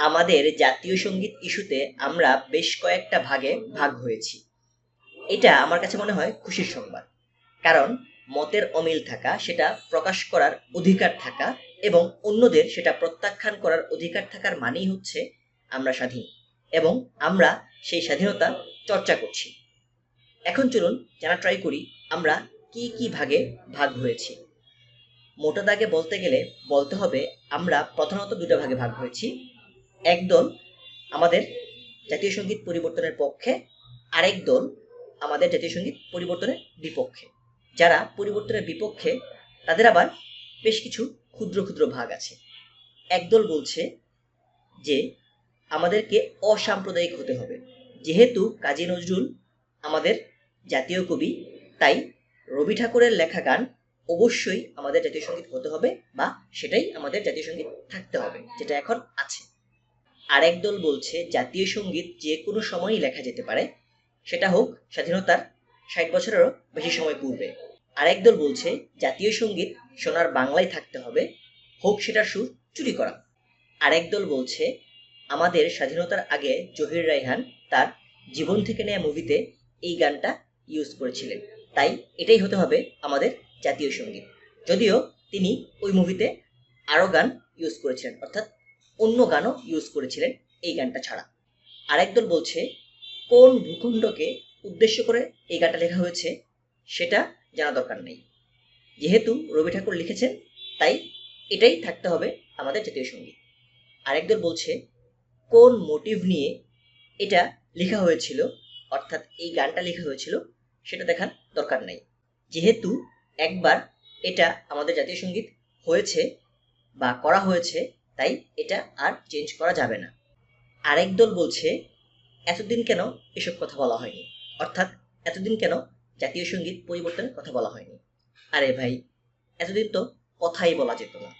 আমাদের জাতীয় সংগীত ইস্যুতে আমরা বেশ কয়েকটা ভাগে ভাগ হয়েছি। এটা আমার কাছে মনে হয় খুশির সংবাদ। কারণ মতের অমিল থাকা, সেটা প্রকাশ করার অধিকার থাকা এবং অন্যদের সেটা প্রত্যাখ্যান করার অধিকার থাকার মানেই হচ্ছে আমরা স্বাধীন এবং আমরা সেই স্বাধীনতা চর্চা করছি। এখন চলুন জানা ট্রাই করি, আমরা কি কি ভাগে ভাগ হয়েছি। মোটা দাগে বলতে গেলে বলতে হবে আমরা প্রধানত দুটো ভাগে ভাগ হয়েছি। একদল আমাদের জাতীয় সংগীত পরিবর্তনের পক্ষে আরেক দল আমাদের জাতীয় সংগীত পরিবর্তনের বিপক্ষে। যারা পরিবর্তনের বিপক্ষে, তাদের আবার বেশ কিছু ক্ষুদ্র ক্ষুদ্র ভাগ আছে। একদল বলছে যে, আমাদেরকে অসাম্প্রদায়িক হতে হবে। যেহেতু কাজী নজরুল আমাদের জাতীয় কবি, তাই রবি ঠাকুরের লেখা গান অবশ্যই আমাদের জাতীয় সংগীত হতে হবে বা সেটাই আমাদের জাতীয় সংগীত থাকতে হবে, যেটা এখন আছে। আরেক দল বলছে জাতীয় সংগীত যে কোনো সময়ই লেখা যেতে পারে। সেটা হোক স্বাধীনতার ষাট বছরেরও বেশি সময় পূর্বে। আরেক দল বলছে জাতীয় সংগীত সোনার বাংলায় থাকতে হবে, হোক সেটার সুর চুরি করা। আরেক দল বলছে আমাদের স্বাধীনতার আগে জহির রায়হান তার জীবন থেকে নেয়া মুভিতে এই গানটা ইউজ করেছিলেন। তাই এটাই হতে হবে আমাদের জাতীয় সংগীত। যদিও তিনি ওই মুভিতে আরও গান ইউজ করেছিলেন, অর্থাৎ অন্য গানও ইউজ করেছিলেন এই গানটা ছাড়া। আরেকদল বলছে, কোন ভূখণ্ডকে উদ্দেশ্য করে এই গানটা লেখা হয়েছে সেটা জানা দরকার নেই। যেহেতু রবি ঠাকুর লিখেছেন, তাই এটাই থাকতে হবে আমাদের জাতীয় সংগীত। আরেকদল বলছে, কোন মোটিভ নিয়ে এটা লেখা হয়েছিল, অর্থাৎ এই গানটা লেখা হয়েছিল, সেটা দেখার দরকার নেই। যেহেতু একবার এটা আমাদের জাতীয় সংগীত হয়েছে বা করা হয়েছে তাই এটা আর চেঞ্জ করা যাবে না। আরেক দল বলছে, এতদিন কেন এসব কথা বলা হয়নি? অর্থাৎ এতদিন কেন জাতীয় সংগীত পরিবর্তনের কথা বলা হয়নি? আরে ভাই, এতদিন তো কথাই বলা যেত না।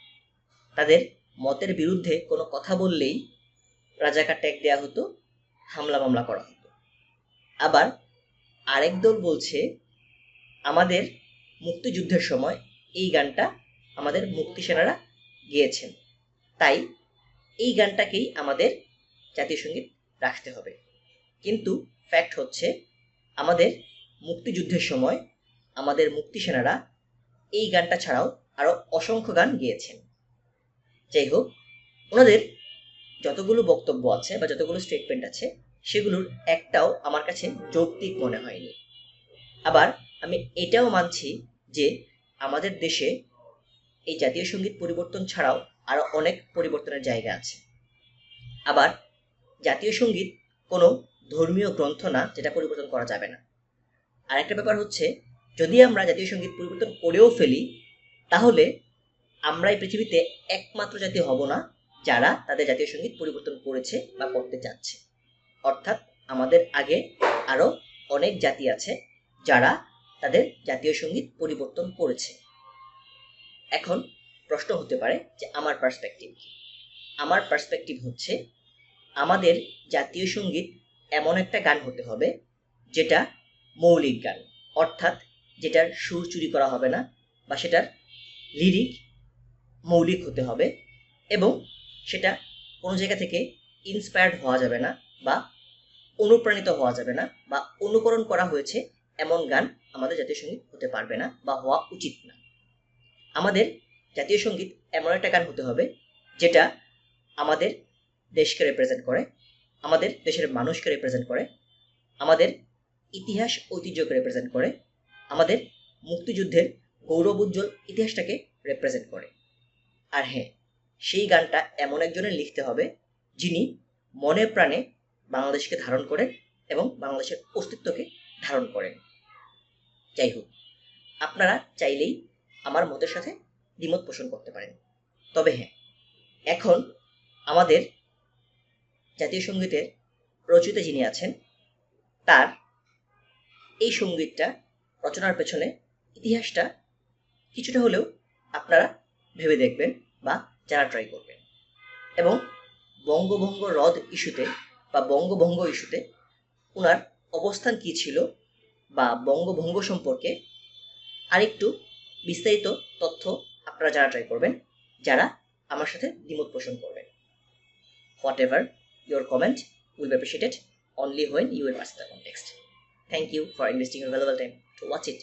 তাদের মতের বিরুদ্ধে কোনো কথা বললেই রাজাকার ট্যাগ দেওয়া হতো, হামলা মামলা করা হতো। আবার আরেক দল বলছে, আমাদের মুক্তিযুদ্ধের সময় এই গানটা আমাদের মুক্তি সেনারা গেয়েছেন। তাই এই গানটাকেই আমাদের জাতীয় সংগীত রাখতে হবে। কিন্তু ফ্যাক্ট হচ্ছে, আমাদের মুক্তিযুদ্ধের সময় আমাদের মুক্তি সেনারা এই গানটা ছাড়াও আরও অসংখ্য গান গেয়েছেন। যাই হোক, ওনাদের যতগুলো বক্তব্য আছে বা যতগুলো স্টেটমেন্ট আছে, সেগুলোর একটাও আমার কাছে যৌক্তিক মনে হয়নি। আবার আমি এটাও মানছি যে আমাদের দেশে এই জাতীয় সংগীত পরিবর্তন ছাড়াও আরও অনেক পরিবর্তনের জায়গা আছে। আবার জাতীয় সংগীত কোনো ধর্মীয় গ্রন্থ না যেটা পরিবর্তন করা যাবে না। আরেকটা ব্যাপার হচ্ছে, যদি আমরা জাতীয় সংগীত পরিবর্তন করেও ফেলি, তাহলে আমরা এই পৃথিবীতে একমাত্র জাতি হব না যারা তাদের জাতীয় সংগীত পরিবর্তন করেছে বা করতে চাচ্ছে। অর্থাৎ আমাদের আগে আরও অনেক জাতি আছে যারা তাদের জাতীয় সংগীত পরিবর্তন করেছে। এখন প্রশ্ন হতে পারে যে আমার পার্সপেক্টিভ কি? আমার পার্সপেক্টিভ হচ্ছে, আমাদের জাতীয় সংগীত এমন একটা গান হতে হবে যেটা মৌলিক গান, অর্থাৎ যেটার সুর চুরি করা হবে না বা সেটার লিরিক মৌলিক হতে হবে এবং সেটা কোনো জায়গা থেকে ইন্সপায়ার্ড হওয়া যাবে না বা অনুপ্রাণিত হওয়া যাবে না বা অনুকরণ করা হয়েছে এমন গান আমাদের জাতীয় সংগীত হতে পারবে না বা হওয়া উচিত না। আমাদের জাতীয় সংগীত এমন একটা গান হতে হবে, যেটা আমাদের দেশকে রিপ্রেজেন্ট করে, আমাদের দেশের মানুষকে রিপ্রেজেন্ট করে, আমাদের ইতিহাস ঐতিহ্যকে রিপ্রেজেন্ট করে, আমাদের মুক্তিযুদ্ধের গৌরবোজ্জ্বল ইতিহাসটাকে রিপ্রেজেন্ট করে। আর হ্যাঁ সেই গানটা এমন একজনের লিখতে হবে, যিনি মনে প্রাণে বাংলাদেশকে ধারণ করেন এবং বাংলাদেশের অস্তিত্বকে ধারণ করেন। যাই হোক, আপনারা চাইলেই আমার মতের সাথে দ্বিমত পোষণ করতে পারেন। তবে হ্যাঁ এখন আমাদের জাতীয় সঙ্গীতের রচয়িতা যিনি আছেন, তার এই সঙ্গীতটা রচনার পেছনে ইতিহাসটা কিছুটা হলেও আপনারা ভেবে দেখবেন বা জানা ট্রাই করবেন। এবং বঙ্গভঙ্গ হ্রদ ইস্যুতে বা বঙ্গভঙ্গ ইস্যুতে ওনার অবস্থান কী ছিল বা বঙ্গভঙ্গ সম্পর্কে আরেকটু বিস্তারিত তথ্য আপনারা যারা ট্রাই করবেন, যারা আমার সাথে দ্বিমত পোষণ করবেন। Whatever your comment will be appreciated only when you are personal context thank you for investing your valuable time to watch it